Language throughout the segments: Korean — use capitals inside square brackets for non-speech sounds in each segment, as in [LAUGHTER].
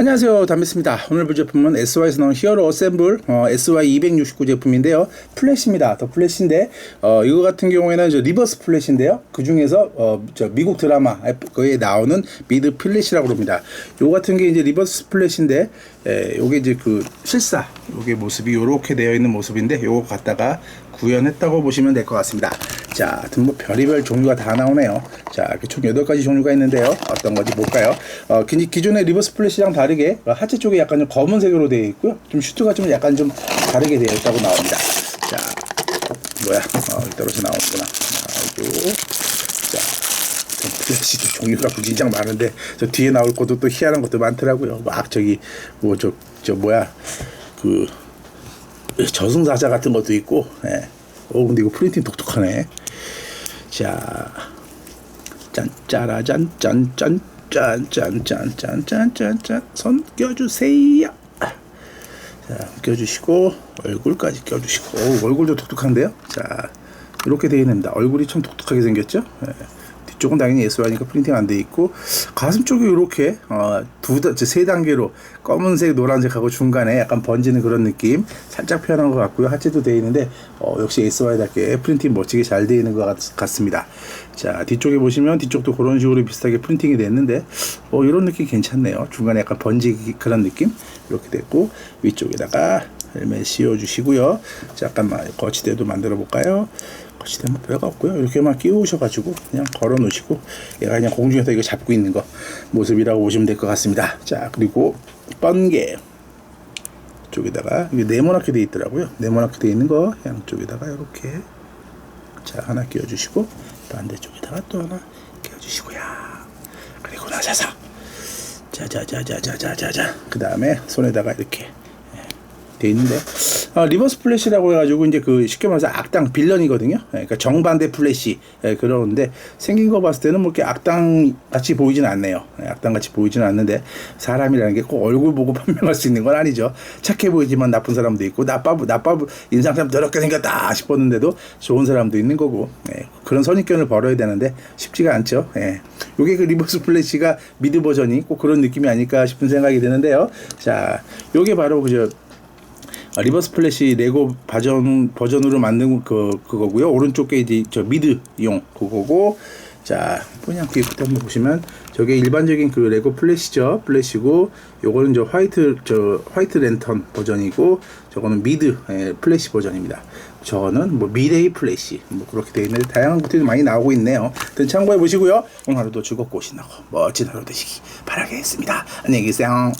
안녕하세요. 담비스입니다. 오늘 볼 제품은 SY에서 나온 히어로 어셈블 어, SY269 제품인데요. 플래시입니다. 더 플래시인데 어, 이거 같은 경우에는 저 리버스 플래시인데요. 그 중에서 어, 저 미국 드라마 거기에 나오는 미드 플래시라고 합니다. 요거 같은 게 이제 리버스 플래시인데 에, 요게 이제 그 실사 요게 모습이 요렇게 되어 있는 모습인데 요거 갖다가 구현했다고 보시면 될 것 같습니다. 자, 하여튼 뭐 별의별 종류가 다 나오네요. 자, 총 8가지 종류가 있는데요. 어떤 건지 볼까요? 어, 기, 기존의 리버스 플래시랑 다르게 어, 하체 쪽에 약간 좀 검은색으로 되어 있고요. 좀 슈트가 좀 약간 좀 다르게 되어 있다고 나옵니다. 자, 뭐야? 어, 떨어져 나오는구나. 아이고. 자, 좀 플래시도 종류가 무진장 많은데 저 뒤에 나올 것도 또 희한한 것도 많더라고요. 막 저기 뭐 저저 뭐야 그 저승사자 같은 것도 있고, 예. 오, 근데 이거 프린팅 독특하네. 자, 짠, 짜라잔, 짠, 짠, 짠, 짠, 짠, 짠, 짠, 짠, 짠, 손 껴주세요. 자, 껴주시고, 얼굴까지 껴주시고, 오, 얼굴도 독특한데요? 자, 이렇게 되어 있습니다. 얼굴이 참 독특하게 생겼죠? 예. 뒤쪽은 당연히 예술하니까 프린팅 안 돼 있고 가슴 쪽이 이렇게 어, 두세 단계로 검은색, 노란색하고 중간에 약간 번지는 그런 느낌 살짝 표현한 것 같고요. 하체도 되어 있는데 어, 역시 SY답게 프린팅 멋지게 잘 되어 있는 것 같, 같습니다. 자 뒤쪽에 보시면 뒤쪽도 그런 식으로 비슷하게 프린팅이 됐는데 어, 이런 느낌 괜찮네요. 중간에 약간 번지 그런 느낌 이렇게 됐고 위쪽에다가 헬멧 씌워주시고요. 잠깐만 거치대도 만들어 볼까요? 거치대 뭐 별거 없고요. 이렇게만 끼우셔가지고 그냥 걸어 놓으시고 얘가 그냥 공중에서 이거 잡고 있는 거 모습이라고 보시면 될 것 같습니다. 자 그리고 번개 쪽에다가 이게 네모나게 돼 있더라고요. 네모나게 돼 있는 거 양쪽에다가 이렇게 자 하나 끼워주시고 반대쪽에다가 또 하나 끼워주시고요. 그리고 나서서 자자자자자자자자 그 다음에 손에다가 이렇게 돼 있는데 어, 리버스 플래시라고 해가지고 이제 그 쉽게 말해서 악당 빌런이거든요. 예, 그러니까 정반대 플래시 예, 그러는데 생긴 거 봤을 때는 뭐 이렇게 악당 같이 보이진 않네요. 예, 악당 같이 보이지는 않는데 사람이라는 게 꼭 얼굴 보고 [LAUGHS] 판명할 수 있는 건 아니죠. 착해 보이지만 나쁜 사람도 있고 나빠 나빠 인상 참 더럽게 생겼다 싶었는데도 좋은 사람도 있는 거고 예, 그런 선입견을 벌어야 되는데 쉽지가 않죠. 예. 요게 그 리버스 플래시가 미드 버전이 꼭 그런 느낌이 아닐까 싶은 생각이 드는데요. 자, 요게 바로 그저 아, 리버스 플래시 레고 버전 버전으로 만든 그 그거고요. 오른쪽 게 이제 저 미드용 그거고. 자, 뒤에 끝에 한번 보시면 저게 일반적인 그 레고 플래시죠. 플래시고 요거는 저 화이트 저 화이트 랜턴 버전이고 저거는 미드 예, 플래시 버전입니다. 저거는 뭐 미래의 플래시 뭐 그렇게 되어 있는데 다양한 것들이 많이 나오고 있네요. 든 참고해 보시고요. 오늘 하루도 즐겁고 신나고 멋진 하루 되시기 바라겠습니다. 안녕히 계세요.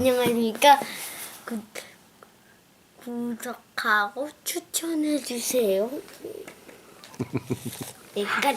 안녕하십니까. 구, 구독하고 추천해 주세요. でっかい。